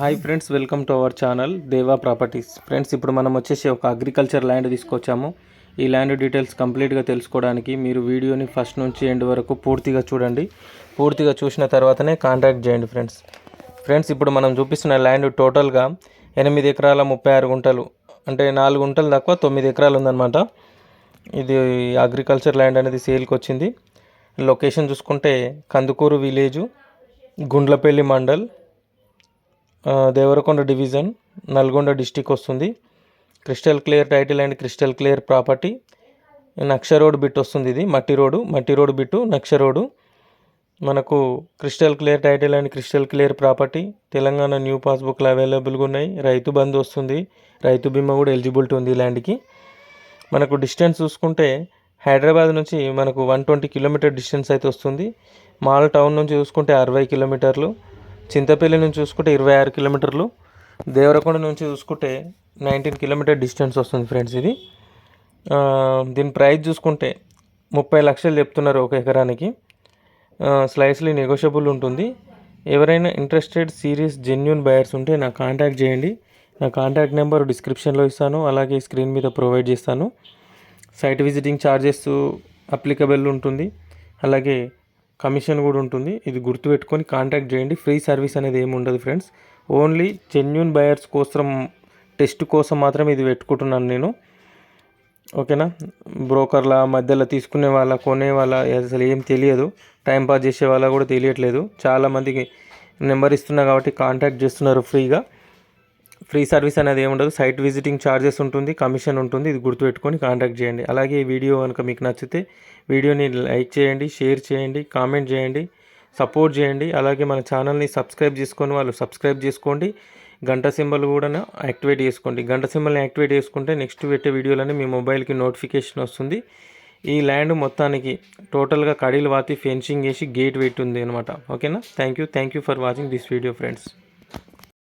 Hi friends welcome to our channel Deva properties. Friends ఇప్పుడు మనం వచ్చేసి ఒక అగ్రికల్చర్ ల్యాండ్ తీసుకొచ్చాము. ఈ ల్యాండ్ డీటెయిల్స్ కంప్లీట్గా తెలుసుకోవడానికి మీరు వీడియోని ఫస్ట్ నుంచి ఎండ్ వరకు పూర్తిగా చూడండి. పూర్తిగా చూసిన తర్వాతనే కాంటాక్ట్ చేయండి ఫ్రెండ్స్. ఫ్రెండ్స్ ఇప్పుడు మనం చూపిస్తున్న ల్యాండ్ టోటల్గా ఎనిమిది ఎకరాల ముప్పై ఆరు గుంటలు అంటే నాలుగు గుంటలు తక్కువ తొమ్మిది ఎకరాలు ఉందన్నమాట. ఇది అగ్రికల్చర్ ల్యాండ్ అనేది సేల్కి వచ్చింది. లొకేషన్ చూసుకుంటే Kandukuru village Gundlapalli mandal Devarakonda division Nalgonda district వస్తుంది. Crystal clear title and crystal clear property. నక్ష road bit వస్తుంది ఇది మట్టి రోడ్డు మట్టి రోడ్ బిట్టు నక్ష రోడ్డు మనకు crystal clear title and crystal clear property. Telangana new పాస్బుక్లు అవైలబుల్గా ఉన్నాయి. రైతు బంధు వస్తుంది. రైతు బీమా కూడా ఎలిజిబిలిటీ ఉంది ల్యాండ్కి. మనకు డిస్టెన్స్ చూసుకుంటే హైదరాబాద్ నుంచి మనకు వన్ ట్వంటీ కిలోమీటర్ డిస్టెన్స్ అయితే వస్తుంది. మాల్ టౌన్ నుంచి చూసుకుంటే అరవై కిలోమీటర్లు. చింతపల్లి నుంచి చూసుకుంటే ఇరవై ఆరు కిలోమీటర్లు. దేవరకొండ నుంచి చూసుకుంటే నైన్టీన్ కిలోమీటర్ డిస్టెన్స్ వస్తుంది ఫ్రెండ్స్ ఇది. దీని ప్రైస్ చూసుకుంటే ముప్పై లక్షలు చెప్తున్నారు ఒక ఎకరానికి. స్లైస్లీ నెగోషియబుల్ ఉంటుంది. ఎవరైనా ఇంట్రెస్టెడ్ సీరియస్ జెన్యున్ బయర్స్ ఉంటే నాకు కాంటాక్ట్ చేయండి. నా కాంటాక్ట్ నెంబర్ డిస్క్రిప్షన్లో ఇస్తాను. అలాగే స్క్రీన్ మీద ప్రొవైడ్ చేస్తాను. సైట్ విజిటింగ్ ఛార్జెస్ అప్లికబుల్ ఉంటుంది. అలాగే కమిషన్ కూడా ఉంటుంది. ఇది గుర్తుపెట్టుకొని కాంటాక్ట్ చేయండి. ఫ్రీ సర్వీస్ అనేది ఏమి ఉండదు ఫ్రెండ్స్. ఓన్లీ జెన్యున్ బయర్స్ కోసం టెస్ట్ కోసం మాత్రం ఇది పెట్టుకుంటున్నాను నేను. ఓకేనా? బ్రోకర్ల మధ్యలో తీసుకునే వాళ్ళ కొనే వాళ్ళ అసలు ఏం తెలియదు. టైం పాస్ చేసే వాళ్ళ కూడా తెలియట్లేదు. చాలామందికి నెంబర్ ఇస్తున్నా కాబట్టి కాంటాక్ట్ చేస్తున్నారు ఫ్రీగా. ఫ్రీ సర్వీస్ అనేది ఏముండదు సైట్ విజిటింగ్ ఛార్జెస్ ఉంటుంది కమిషన్ ఉంటుంది. ఇది గుర్తుపెట్టుకొని కాంటాక్ట్ చేయండి. అలాగే ఈ వీడియో కనుక మీకు నచ్చితే వీడియోని లైక్ చేయండి షేర్ చేయండి కామెంట్ చేయండి సపోర్ట్ చేయండి. అలాగే మన ఛానల్ని సబ్స్క్రైబ్ చేసుకొని వాళ్ళు సబ్స్క్రైబ్ చేసుకోండి. గంట సింబల్ కూడా యాక్టివేట్ చేసుకోండి. గంట సింబల్ని యాక్టివేట్ చేసుకుంటే నెక్స్ట్ పెట్టే వీడియోలని మీ మొబైల్కి నోటిఫికేషన్ వస్తుంది. ఈ ల్యాండ్ మొత్తానికి టోటల్గా కడీలు వాతి ఫెన్సింగ్ వేసి గేట్ పెట్టి ఉంది అనమాట ఓకేనా? Thank you. Thank you for watching this video friends.